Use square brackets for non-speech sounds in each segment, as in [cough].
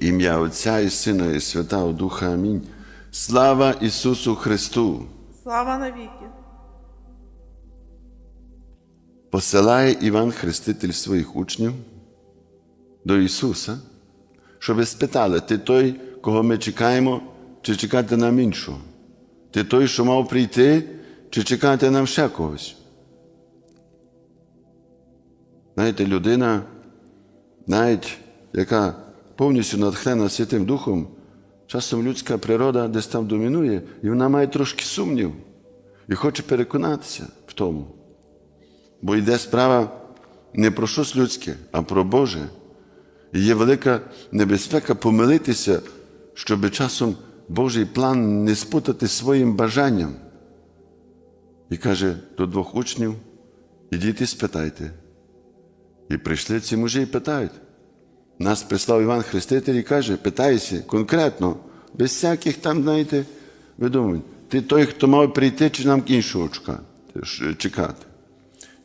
Ім'я Отця і Сина, і Святого Духа. Амінь. Слава Ісусу Христу! Слава навіки. Посилає Іван Хреститель своїх учнів до Ісуса, щоб спитали, ти той, кого ми чекаємо, чи чекати нам іншого? Ти той, що мав прийти, чи чекати нам ще когось? Знаєте, людина, навіть яка повністю натхнена Святим Духом, часом людська природа десь там домінує, і вона має трошки сумнів і хоче переконатися в тому. Бо йде справа не про щось людське, а про Боже. І є велика небезпека помилитися, щоб часом Божий план не спутати своїм бажанням. І каже до двох учнів: ідіть і спитайте. І прийшли ці мужі і питають. Нас прислав Іван Хреститель і каже, питайся конкретно, без всяких там, знаєте, видумань. Ти той, хто мав прийти, чи нам іншого чекати.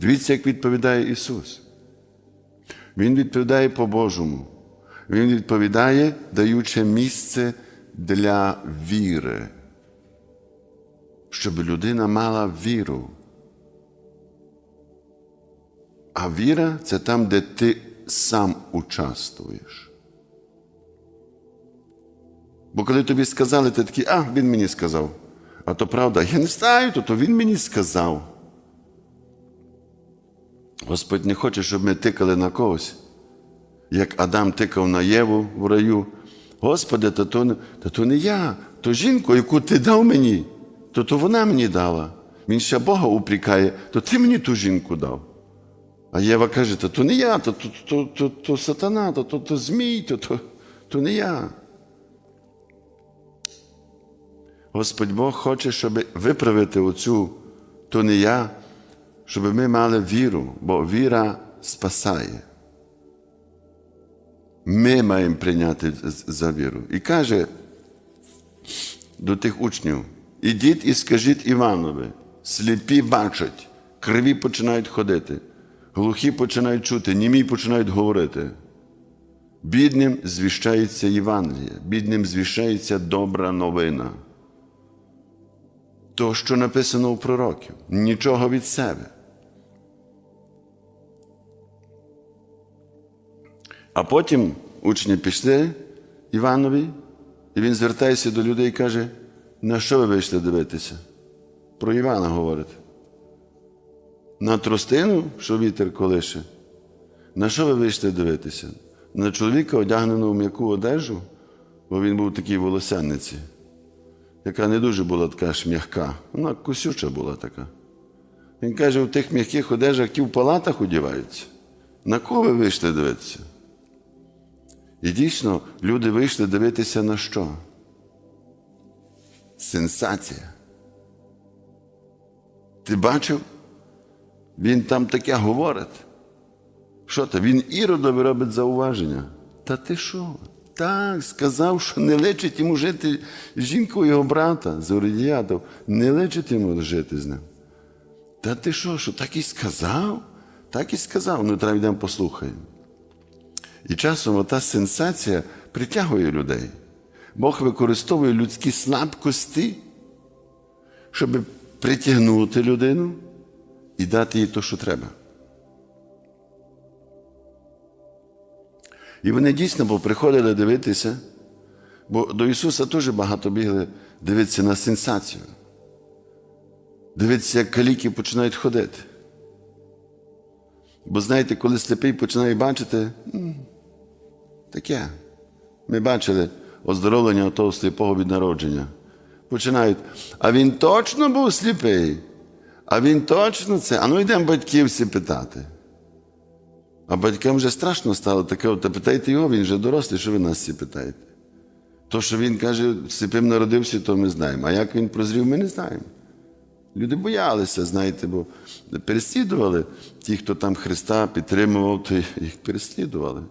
Дивіться, як відповідає Ісус. Він відповідає по-божому. Він відповідає, даючи місце для віри, щоб людина мала віру. А віра це там, де ти сам участвуєш. Бо коли тобі сказали, ти такий, а, він мені сказав. А то правда, я не знаю, то, то він мені сказав. Господь не хоче, щоб ми тикали на когось, як Адам тикав на Єву в раю. Господи, то то, то, то не я, то жінку, яку ти дав мені, то то вона мені дала. Він ще Бога упрікає, то ти мені ту жінку дав. А Єва каже, то, то не я, то, то, то, то, то сатана, то, то, то змій, то, то, то не я. Господь Бог хоче, щоб виправити оцю, то не я, щоб ми мали віру, бо віра спасає. Ми маємо прийняти за віру. І каже до тих учнів: ідіть і скажіть Іванові, сліпі бачать, криві починають ходити, глухі починають чути, німі починають говорити. Бідним звіщається Євангеліє, бідним звіщається добра новина. То, що написано у пророків, нічого від себе. А потім учні пішли Іванові, і він звертається до людей і каже, на що ви вийшли дивитися? Про Івана говорить. На тростину, що вітер колише. На що ви вийшли дивитися? На чоловіка, одягненого в м'яку одежу, бо він був такий волосяниці, яка не дуже була така ж м'яка, вона косюча була така. Він каже, у тих м'яких одежах ті в палатах одіваються. На кого ви вийшли дивитися? І дійсно, люди вийшли дивитися на що? Сенсація. Ти бачив? Він там таке говорить. Що то? Він іродові робить зауваження. Та ти що? Так, сказав, що не личить йому жити з жінкою його брата, з Оридіятов, не личить йому жити з ним. Та ти що, що так і сказав? Так і сказав. Ну, треба йдемо послухаємо. І часом ота сенсація притягує людей. Бог використовує людські слабкості, щоб притягнути людину і дати їй те, що треба. І вони дійсно приходили дивитися, бо до Ісуса теж багато бігли дивитися на сенсацію. Дивитися, як каліки починають ходити. Бо знаєте, коли сліпий починає бачити, таке. Ми бачили оздоровлення того сліпого від народження. Починають. А він точно був сліпий. А він точно це. А ну йдемо батьків всі питати. А батькам вже страшно стало таке, та питайте його, він вже дорослий, що ви нас всі питаєте. То, що він каже, сліпим народився, то ми знаємо. А як він прозрів, ми не знаємо. Люди боялися, знаєте, бо переслідували ті, хто там Христа підтримував, то їх переслідували.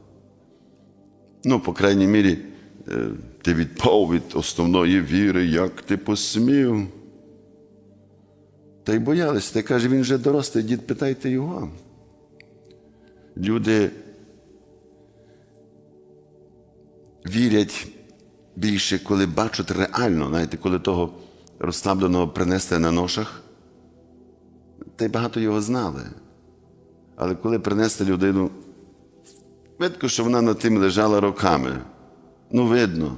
Ну, по крайній мірі, е, ти відпав від основної віри, як ти посмів. Та й боялися. Та каже, він вже дорослий, дід, питайте його. Люди вірять більше, коли бачать реально, знаєте, коли того розслабленого принесли на ношах, та й багато його знали. Але коли принесли людину, видно, що вона над тим лежала роками. Ну, видно.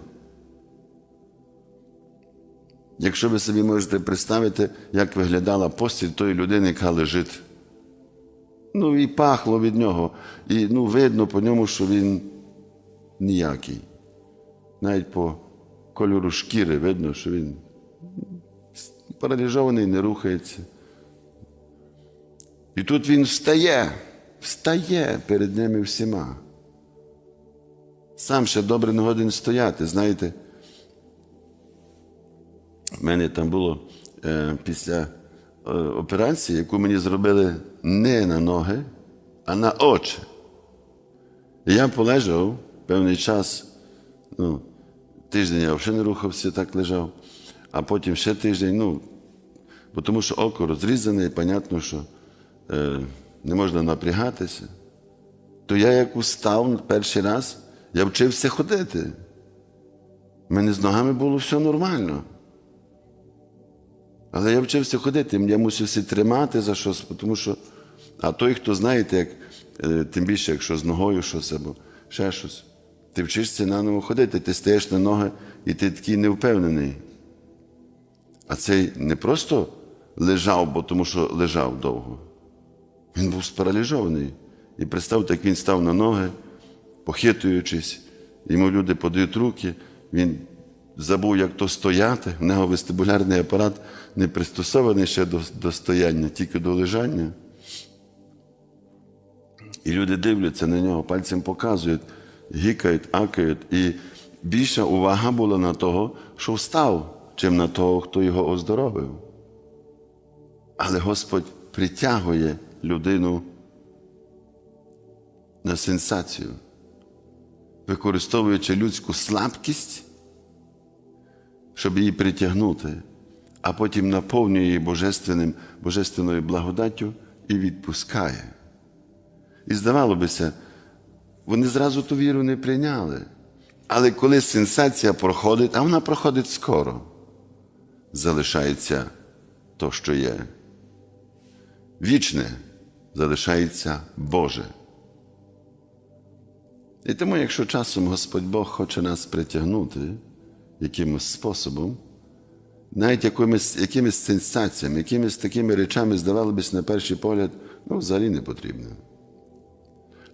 Якщо ви собі можете представити, як виглядала постіль тої людини, яка лежить. Ну, і пахло від нього. І ну, видно по ньому, що він ніякий. Навіть по кольору шкіри видно, що він паралізований, не рухається. І тут він встає, встає перед ними всіма. Сам ще добре не годин стояти, знаєте. У мене там було е, після е, операції, яку мені зробили не на ноги, а на очі. Я полежав певний час, ну, тиждень я взагалі не рухався, так лежав, а потім ще тиждень, ну, бо тому що око розрізане, і понятно, що е, не можна напрягатися. То я як устав перший раз, я вчився ходити. У мене з ногами було все нормально. Але я вчився ходити, я мусився тримати за щось, тому що, а той, хто знаєте, як, е, тим більше, якщо з ногою щось або ще щось, ти вчишся наново ходити, ти стаєш на ноги і ти такий невпевнений. А цей не просто лежав, бо тому що лежав довго. Він був спараліжований. І представте, як він став на ноги, похитуючись, йому люди подають руки, він забув, як то стояти. В нього вестибулярний апарат не пристосований ще до, до стояння, тільки до лежання. І люди дивляться на нього, пальцем показують, гікають, акають. І більша увага була на того, що встав, чим на того, хто його оздоровив. Але Господь притягує людину на сенсацію, використовуючи людську слабкість, щоб її притягнути, а потім наповнює її божественним, божественною благодаттю і відпускає. І здавало бися, вони зразу ту віру не прийняли. Але коли сенсація проходить, а вона проходить скоро, залишається то, що є. Вічне залишається Боже. І тому, якщо часом Господь Бог хоче нас притягнути якимось способом, навіть якимись, якимись сенсаціями, якимись такими речами, здавалося на перший погляд, ну, взагалі не потрібно.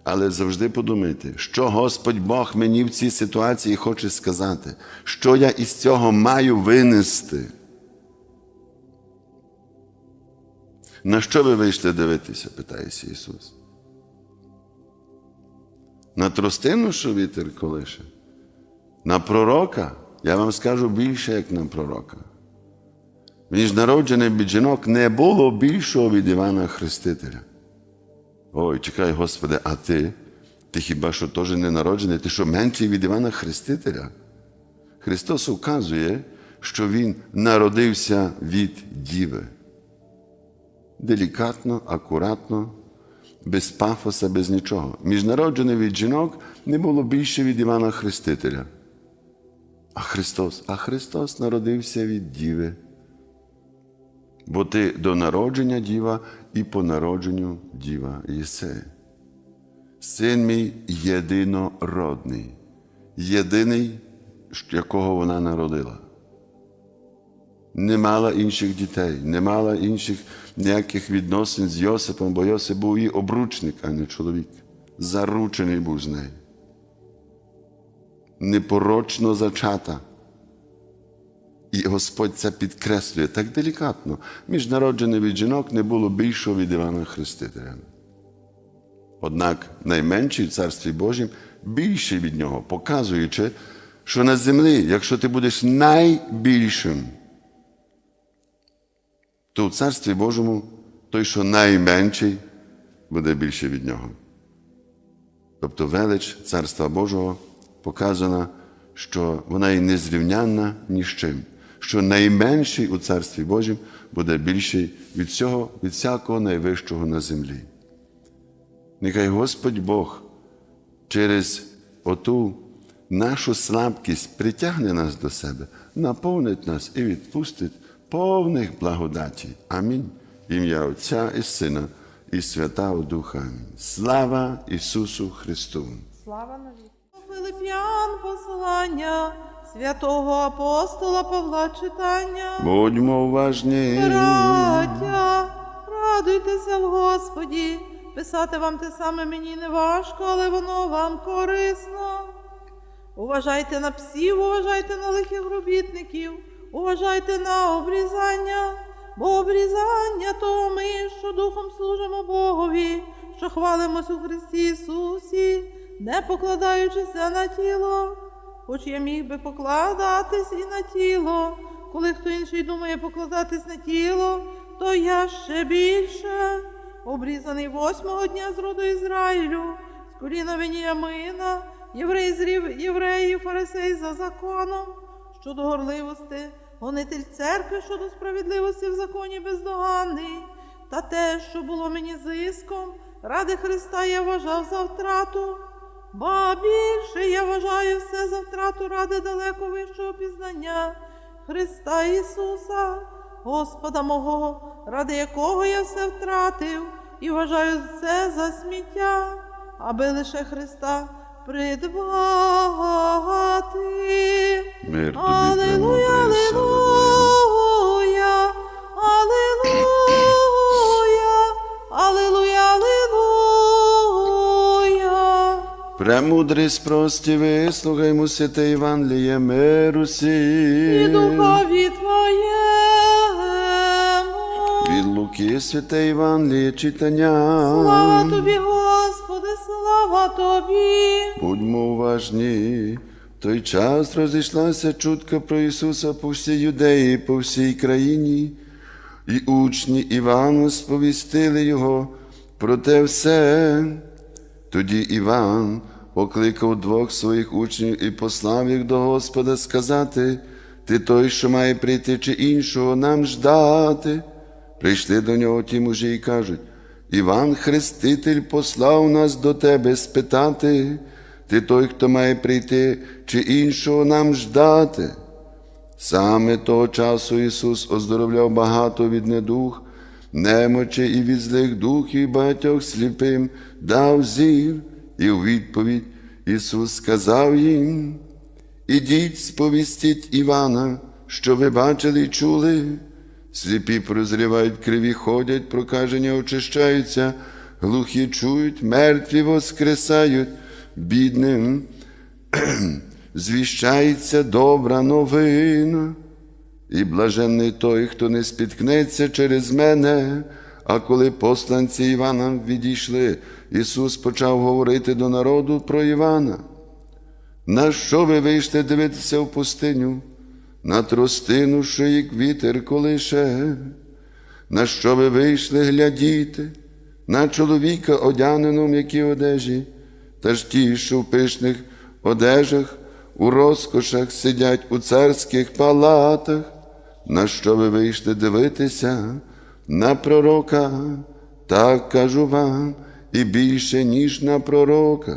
Але завжди подумайте, що Господь Бог мені в цій ситуації хоче сказати, що я із цього маю винести. На що ви вийшли дивитися, питається Ісус. На тростину, що вітер колише? На пророка? Я вам скажу більше, як на пророка. Між народжених від жінок не було більшого від Івана Хрестителя. Ой, чекай, Господи, а ти? Ти хіба що теж не народжений? Ти що менший від Івана Хрестителя? Христос указує, що Він народився від Діви. Делікатно, акуратно, без пафоса, без нічого. Міжнароджений від жінок не було більше від Івана Хрестителя. А Христос, а Христос народився від Діви. Бо ти до народження діва і по народженню діва єси. Син мій єдинородний, єдиний, якого вона народила. Не мала інших дітей, не мала інших ніяких відносин з Йосипом, бо Йосип був її обручник, а не чоловік. Заручений був з нею. Непорочно зачата. І Господь це підкреслює так делікатно. Міжнароджений від жінок не було більшого від Івана Хрестителя. Однак найменший в Царстві Божім більший від нього, показуючи, що на землі, якщо ти будеш найбільшим, то в Царстві Божому той, що найменший, буде більше від нього. Тобто велич Царства Божого показана, що вона і незрівнянна ні з чим, що найменший у Царстві Божім буде більший від всього, від всякого найвищого на землі. Нехай Господь Бог через оту нашу слабкість притягне нас до себе, наповнить нас і відпустить повних благодаті. Амінь. Ім'я Отця і Сина, і Святого Духа. Амінь. Слава Ісусу Христу! Слава навіки. Филип'ян послання святого апостола Павла читання. Будьмо уважні. Браття, радуйтеся в Господі. Писати вам те саме мені не важко, але воно вам корисно. Уважайте на псів, уважайте на лихих робітників, уважайте на обрізання, бо обрізання то ми, що духом служимо Богові, що хвалимось у Христі Ісусі, не покладаючися на тіло. Хоч я міг би покладатись і на тіло, коли хто інший думає покладатись на тіло, то я ще більше, обрізаний восьмого дня з роду Ізраїлю, з коліна Веніамина, єврей з євреїв, фарисей за законом, щодо горливості, гонитель церкви щодо справедливості в законі бездоганний, та те, що було мені зиском, ради Христа я вважав за втрату. Ба більше я вважаю все за втрату ради далеко вищого пізнання Христа Ісуса, Господа мого, ради якого я все втратив, і вважаю це за сміття, аби лише Христа придбати. Мир тобі, Аллилуйя, аллилуйя, аллилуйя. Премудрий спрості, вислухаймо святе Євангеліє миру І сі. духові Твоєму. Від Луки святе Євангеліє читання. Слава Тобі, Господи, слава Тобі. Будьмо уважні. В той час розійшлася чутка про Ісуса по всій юдеї, по всій країні, і учні Івана сповістили Його про те все. Тоді Іван покликав двох своїх учнів і послав їх до Господа сказати, ти той, що має прийти, чи іншого нам ждати. Прийшли до нього ті мужі і кажуть, Іван Хреститель послав нас до тебе спитати, ти той, хто має прийти, чи іншого нам ждати. Саме того часу Ісус оздоровляв багато від недух, немочі і від злих духів, і багатьох сліпим дав зір, і у відповідь Ісус сказав їм: Ідіть, сповістіть Івана, що ви бачили і чули. Сліпі прозрівають, криві ходять, прокажені очищаються, глухі чують, мертві воскресають, бідним [clears throat] звіщається добра новина, і блаженний той, хто не спіткнеться через мене. А коли посланці Івана відійшли, Ісус почав говорити до народу про Івана. На що ви вийшли дивитися в пустиню? На тростину, що як вітер колише? На що ви вийшли глядіти? На чоловіка, одягненого в м'які одежі, та ж ті, що в пишних одежах, у розкошах сидять у царських палатах. На що ви вийшли дивитися? На пророка, так кажу вам, і більше, ніж на пророка.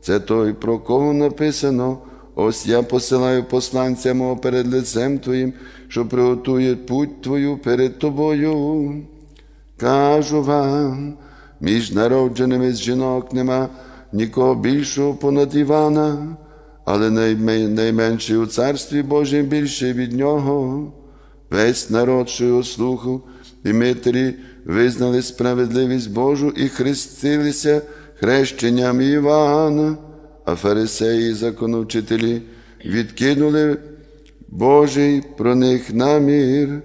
Це той, про кого написано. Ось я посилаю посланця мого перед лицем Твоїм, що приготує путь Твою перед тобою. Кажу вам, між народженими з жінок нема нікого більшого понад Івана, але найме- найменший у царстві Божім більше від нього. Весь народ, що його слухав, і митарі визнали справедливість Божу і хрестилися хрещенням Івана, а фарисеї і законовчителі відкинули Божий про них намір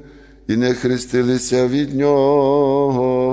і не хрестилися від нього.